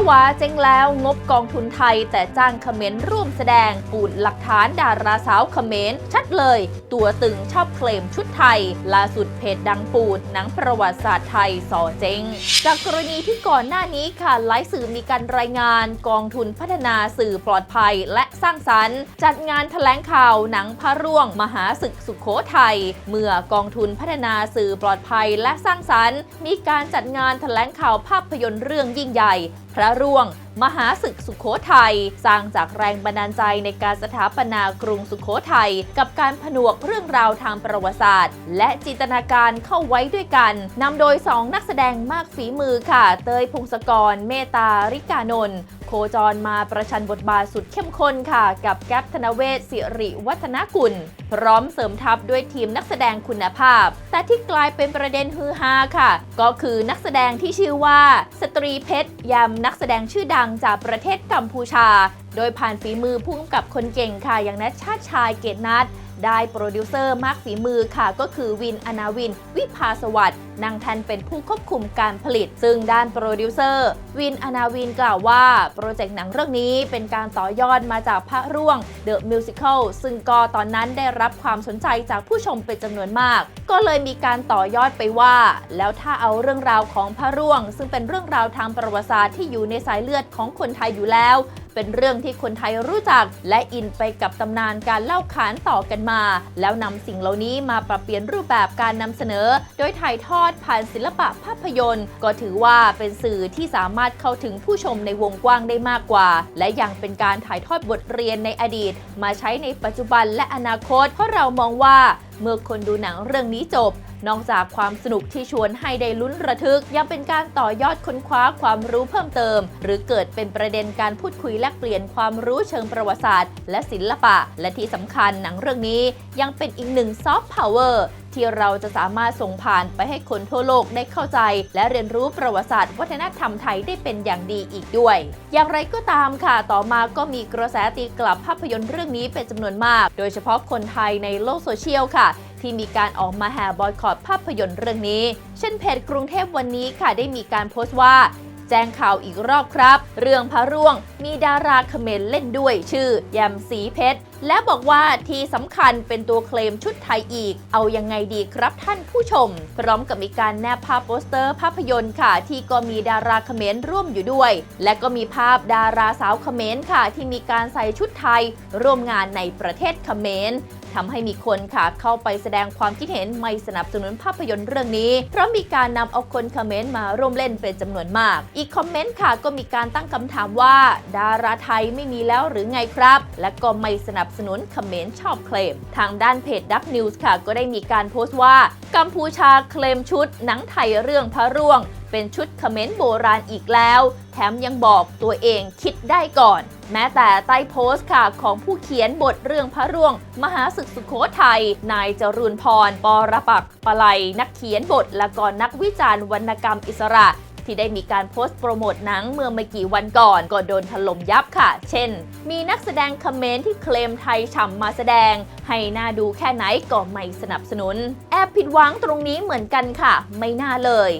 ผวาเจ๊งแล้วงบกองทุนไทย แต่จ้างเขมรร่วมแสดงปูดหลักฐานดาราสาวเขมรชัดเลย ตัวตึงชอบเคลมชุดไทย ล่าสุดเพจดังปูดหนังประวัติศาสตร์ไทยสอเจ๊ง จากกรณีที่ก่อนหน้านี้ค่ะหลายสื่อมีการรายงาน กองทุนพัฒนาสื่อปลอดภัยและสร้างสรรค์ จัดงานแถลงข่าวหนังพระร่วง มหาศึกสุขโขทัยเมื่อกองทุนพัฒนาสื่อปลอดภัยและสร้างสรรค์ มีการจัดงานแถลงข่าวภาพยนตร์เรื่องยิ่งใหญ่พระร่วง มหาศึกสุขโขทัยสร้างจากแรงบันดาลใจในการสถาปนากรุงสุขโขทัยกับการผนวกเรื่องราวทางประวัติศาสตร์ และจินตนาการเข้าไว้ด้วยกันนำโดย 2 นักแสดงมากฝีมือค่ะ เตยพงศกร เมตาริกานนท์ คจรมาประชันบทบาทสุดเข้มข้นค่ะ กับแก๊ปธนเวศสิริวัฒนกุล พร้อมเสริมทัพด้วยทีมนักแสดงคุณภาพ แต่ที่กลายเป็นประเด็นฮือฮาค่ะ ก็คือนักแสดงที่ชื่อว่า สตรีเพชรยำนักแสดงชื่อดังจากประเทศกัมพูชา โดยผ่านฝีมือพุ่งกับคนเก่งค่ะ อย่างนัชชาติชายเกตนัท ได้โปรดิวเซอร์มากฝีมือค่ะ ก็คือวินอนาวิน วิภาสวัสด์นางแทนเป็นผู้ควบคุมการผลิต ซึ่งด้านโปรดิวเซอร์วินอนาวินกล่าวว่า โปรเจกต์หนังเรื่องนี้เป็นการต่อยอดมาจากพระร่วง The Musical ซึ่งก็ตอนนั้นได้รับความสนใจจากผู้ชมเป็นจำนวนมาก ก็เลยมีการต่อยอดไปว่า แล้วถ้าเอาเรื่องราวของพระร่วง ซึ่งเป็นเรื่องราวทางประวัติศาสตร์ที่อยู่ในสายเลือดของคนไทยอยู่แล้วเป็นเรื่องที่คนไทยรู้จัก และอินไปกับตำนานการเล่าขานต่อกันมา แล้วนำสิ่งเหล่านี้มาปรับเปลี่ยนรูปแบบการนำเสนอ โดยถ่ายทอดผ่านศิลปะภาพยนตร์ ก็ถือว่าเป็นสื่อที่สามารถเข้าถึงผู้ชมในวงกว้างได้มากกว่า และยังเป็นการถ่ายทอดบทเรียนในอดีต มาใช้ในปัจจุบันและอนาคต เพราะเรามองว่าเมื่อคนดูหนังเรื่องนี้จบ นอกจากความสนุกที่ชวนให้ได้ลุ้นระทึก ยังเป็นการต่อยอดค้นคว้าความรู้เพิ่มเติม หรือเกิดเป็นประเด็นการพูดคุยแลกเปลี่ยนความรู้เชิงประวัติศาสตร์ และศิลปะ และที่สำคัญหนังเรื่องนี้ยังเป็นอีกหนึ่งซอฟต์พาวเวอร์ ที่เราจะสามารถส่งผ่านไปให้คนทั่วโลกได้เข้าใจ และเรียนรู้ประวัติศาสตร์ วัฒนธรรมไทยได้เป็นอย่างดีอีกด้วย อย่างไรก็ตามค่ะ ต่อมาก็มีกระแสตีกลับภาพยนตร์เรื่องนี้เป็นจำนวนมาก โดยเฉพาะคนไทยในโลกโซเชียลค่ะที่มีการออกมาแห่บอยคอรภาพยนตร์เรื่องนี้ เช่นเพจกรุงเทพวันนี้ค่ะได้มีการโพสต์ว่า แจ้งข่าวอีกรอบครับ เรื่องพระร่วงมีดาราเขมรเล่นด้วยชื่อยมสีเพชร และบอกว่าที่สำคัญเป็นตัวเคลมชุดไทยอีก เอายังไงดีครับท่านผู้ชม พร้อมกับมีการแนบภาพโปสเตอร์ภาพยนตร์ค่ะ ที่ก็มีดาราเขมรร่วมอยู่ด้วย และก็มีภาพดาราสาวเขมรค่ะ ที่มีการใส่ชุดไทยร่วมงานในประเทศเขมร ทำให้มีคนค่ะเข้าไปแสดงความคิดเห็นไม่สนับสนุนภาพยนตร์เรื่องนี้ เพราะมีการนำเอาคนคอมเมนต์มาร่วมเล่นเป็นจำนวนมาก อีกคอมเมนต์ค่ะก็มีการตั้งคำถามว่า ดาราไทยไม่มีแล้วหรือไงครับ และก็ไม่สนับสนุนคอมเมนต์ชอบเคลม ทางด้านเพจดักนิวส์ค่ะ ก็ได้มีการโพสต์ว่า กัมพูชาเคลมชุด หนังไทยเรื่องพระร่วง เป็นชุดคอมเมนต์โบราณอีกแล้ว แถมยังบอกตัวเองคิดได้ก่อน แม้แต่ใต้โพสต์ค่ะของผู้เขียนบทเรื่องพระร่วง มหาศึกสุขโขทัย นายจรุนพร ปรปักปลัยนักเขียนบทและก็นักวิจารณ์วรรณกรรมอิสระ ที่ได้มีการโพสต์โปรโมทหนังเมื่อไม่กี่วันก่อนก็โดนถล่มยับค่ะ เช่น มีนักแสดงคอมเมนต์ที่เคลมไทยฉ่ำมาแสดง ให้หน่าดูแค่ไหนก็ไม่สนับสนุน แอบผิดหวังตรงนี้เหมือนกันค่ะ ไม่น่าเลย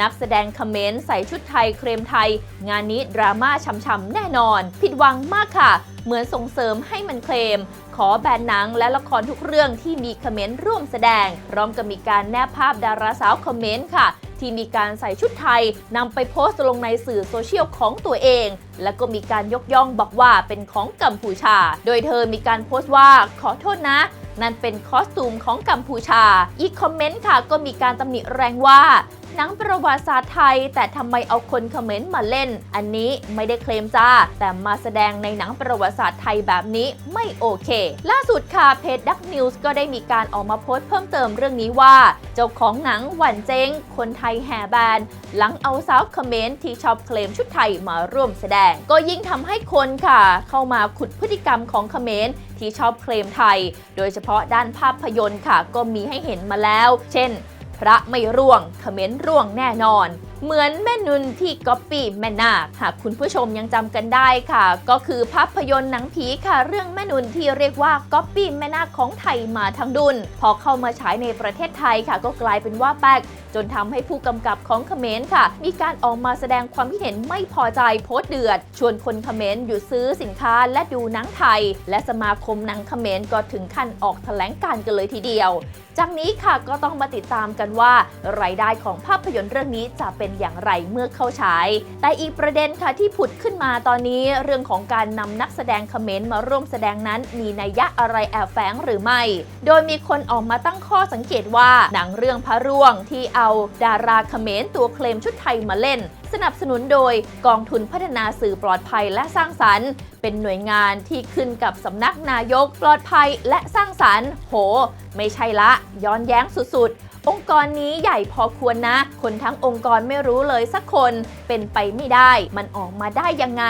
นักแสดงคอมเมนต์ใส่ชุดไทยเคลมไทย งานนี้ดราม่าช่ำๆแน่นอน ผิดหวังมากค่ะ เหมือนส่งเสริมให้มันเคลมขอแบนหนังและละครทุกเรื่องที่มีคอมเมนต์ร่วมแสดง พร้อมกับมีการแนบภาพดาราสาวคอมเมนต์ค่ะ ที่มีการใส่ชุดไทยนำไปโพสต์ลงในสื่อโซเชียลของตัวเอง และก็มีการยกย่องบอกว่าเป็นของกัมพูชา โดยเธอมีการโพสต์ว่าขอโทษนะ นั่นเป็นคอสตูมของกัมพูชา อีกคอมเมนต์ค่ะก็มีการตำหนิแรงว่า หนังประวัติศาสตร์ไทย แต่ทำไมเอาคนเขมรมาเล่น อันนี้ไม่ได้เคลมจ้า แต่มาแสดงในหนังประวัติศาสตร์ไทยแบบนี้ไม่โอเค ล่าสุดค่ะเพจดักนิวส์ก็ได้มีการออกมาโพสต์เพิ่มเติมเรื่องนี้ว่า เจ้าของหนังหวันเจงคนไทยแห่แบนหลังเอาสาวเขมรที่ชอบเคลมชุดไทยมาร่วมแสดง ก็ยิ่งทำให้คนค่ะ เข้ามาขุดพฤติกรรมของเขมรที่ชอบเคลมไทย โดยเฉพาะด้านภาพยนตร์ค่ะ ก็มีให้เห็นมาแล้ว เช่น พระไม่ร่วงเขมรร่วงแน่นอน เหมือนแม่นุนที่ก๊อปปี้แม่นาคหากคุณผู้ชมยังจำกันได้ค่ะ ก็คือภาพยนตร์หนังผีค่ะ เรื่องแม่นุนที่เรียกว่าก๊อปปี้แม่นาคของไทยมาทั้งดุนพอเข้ามาฉายในประเทศไทยค่ะ ก็กลายเป็นว่าแป๊กจนทำให้ผู้กำกับของเขมรค่ะ มีการออกมาแสดงความคิดเห็นไม่พอใจโพสต์เดือด ชวนคนเขมรหยุดซื้อสินค้าและดูหนังไทย และสมาคมหนังเขมรก็ถึงขั้นออกแถลงการ์กันเลยทีเดียว จากนี้ค่ะก็ต้องมาติดตามกันว่ารายได้ของภาพยนตร์เรื่องนี้จะเป็นอย่างไรเมื่อเข้าฉาย แต่อีกประเด็นค่ะที่ผุดขึ้นมาตอนนี้เรื่องของการนำนักแสดงเขมรมาร่วมแสดงนั้นมีนัยยะอะไรแอบแฝงหรือไม่ โดยมีคนออกมาตั้งข้อสังเกตว่าหนังเรื่องพระร่วงที่เอาดาราเขมรตัวเคลมชุดไทยมาเล่น สนับสนุนโดยกองทุนพัฒนาสื่อปลอดภัยและสร้างสรรค์ เป็นหน่วยงานที่ขึ้นกับสำนักนายกปลอดภัยและสร้างสรรค์ โห ไม่ใช่ละ ย้อนแย้งสุดๆ องค์กรนี้ใหญ่พอควรนะ คนทั้งองค์กรไม่รู้เลยสักคนเป็นไปไม่ได้ มันออกมาได้ยังไง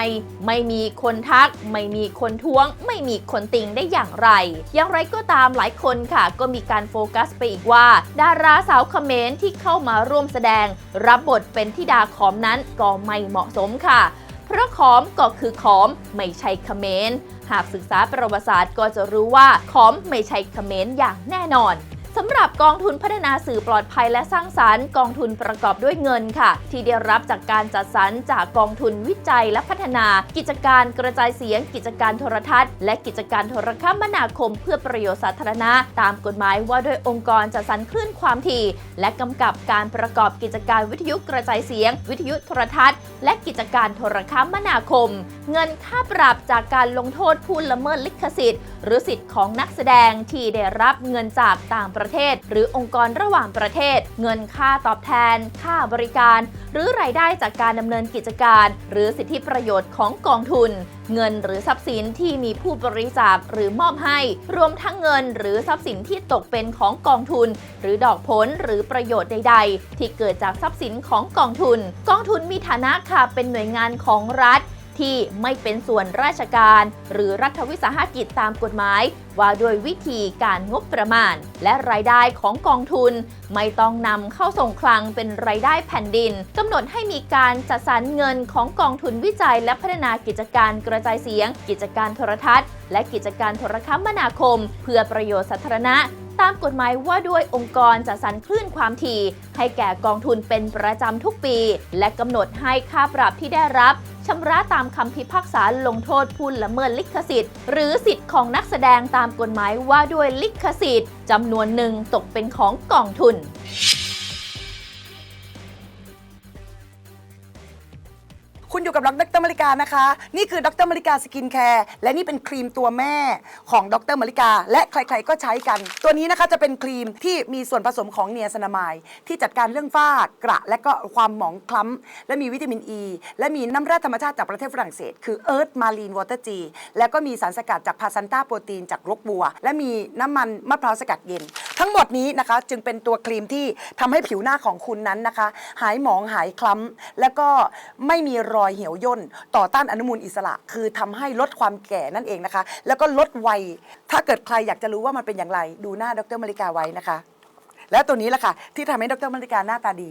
ไม่มีคนทัก ไม่มีคนท้วง ไม่มีคนติงได้อย่างไร อย่างไรก็ตามหลายคนค่ะ ก็มีการโฟกัสไปอีกว่า ดาราสาวเขมรที่เข้ามาร่วมแสดง รับบทเป็นธิดาขอมนั้นก็ไม่เหมาะสมค่ะเพราะขอมก็คือขอมไม่ใช่เขมร หากศึกษาประวัติศาสตร์ก็จะรู้ว่าขอมไม่ใช่เขมรอย่างแน่นอน สำหรับกองทุนพัฒนาสื่อปลอดภัยและสร้างสารรค์ กองทุนประกอบด้วยเงินค่ะ ที่ได้รับจากการจัดสรรจากกองทุนวิจัยและพัฒนา กิจการกระจายเสียง กิจการโทรทัศน์ และกิจการโทรคมนาคม เพื่อประโยชน์สาธารณะ ตามกฎหมายว่าด้วยองค์กรจัดสรรคลื่นความถี่ และกำกับการประกอบกิจการวิทยุกระจายเสียง วิทยุโทรทัศน์ และกิจการโทรคมนาคม เงินค่าปรับจากการลงโทษผู้ละเมิดลิขสิทธิ์ หรือสิทธิ์ของนักแสดงที่ได้รับเงินจากต่างประประเทศ หรือองค์กรระหว่างประเทศ เงินค่าตอบแทน ค่าบริการ หรือรายได้จากการดำเนินกิจการ หรือสิทธิประโยชน์ของกองทุน เงินหรือทรัพย์สินที่มีผู้บริจาคหรือมอบให้ รวมทั้งเงินหรือทรัพย์สินที่ตกเป็นของกองทุน หรือดอกผลหรือประโยชน์ใด ๆ ที่เกิดจากทรัพย์สินของกองทุน กองทุนมีฐานะค่ะเป็นหน่วยงานของรัฐ ที่ไม่เป็นส่วนราชการ หรือรัฐวิสาหกิจตามกฎหมาย ว่าด้วยวิธีการงบประมาณ และรายได้ของกองทุน ไม่ต้องนำเข้าส่งคลังเป็นรายได้แผ่นดินกำหนดให้มีการจัดสรรเงินของกองทุนวิจัย และพัฒนากิจการกระจายเสียง กิจการโทรทัศน์ และกิจการโทรคมนาคม เพื่อประโยชน์สาธารณะตามกฎหมายว่าด้วยองค์กรจัดสรรคลื่นความถี่ ให้แก่กองทุนเป็นประจำทุกปี และกำหนดให้ค่าปรับที่ได้รับ ชำระตามคำพิพากษาลงโทษผู้ละเมิดลิขสิทธิ์ หรือสิทธิ์ของนักแสดงตามกฎหมายว่าด้วยลิขสิทธิ์จำนวนหนึ่งตกเป็นของกองทุน อยู่กับดรมาริกานะคะ นี่คือดรมาริกาสกินแคร์และนี่เป็นครีมตัวแม่ของดรมาริกา และใครๆก็ใช้กัน ตัวนี้นะคะจะเป็นครีมที่มีส่วนผสมของเนียสนามายที่จัดการเรื่องฝ้ากระ และก็ความหมองคล้ำ และมีวิตามินอ e, ีและมีน้ำแร่ธรรมชาติจากประเทศฝรั่งเศส คือเอิร์ธมารีนวอเตอร์จีแล้วก็มีสารสกัดจากพาซันต้าโปรตีนจากรกบัว และมีน้ำมันมะพร้าวสกัดเย็น ทั้งหมดนี้นะคะจึงเป็นตัวครีมที่ทำให้ผิวหน้าของคุณนั้นนะคะ หายหมองหายคล้ำแล้วก็ไม่มีรอยเหี่ยวย่นต่อต้านอนุมูลอิสระ คือทำให้ลดความแก่นั่นเองนะคะ แล้วก็ลดวัย ถ้าเกิดใครอยากจะรู้ว่ามันเป็นอย่างไร ดูหน้าดรมาริกาไว้นะคะ และตัวนี้แหละค่ะที่ทำให้ดรมาริกาหน้าตาดี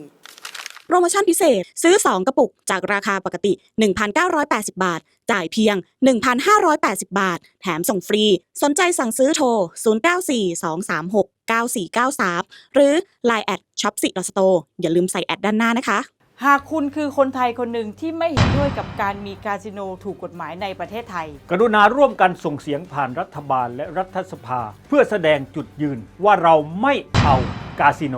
โปรโมชั่นพิเศษ ซื้อ 2 กระปุกจากราคาปกติ 1,980 บาท จ่ายเพียง 1,580 บาท แถมส่งฟรี สนใจสั่งซื้อโทร 0942369493 หรือ Line แอดช็อปสิโตอย่าลืมใส่แอดด้านหน้านะคะ หากคุณคือคนไทยคนหนึ่งที่ไม่เห็นด้วยกับการมีคาสิโนถูกกฎหมายในประเทศไทย กรุณาร่วมกันส่งเสียงผ่านรัฐบาลและรัฐสภา เพื่อแสดงจุดยืนว่าเราไม่เอากาสิโน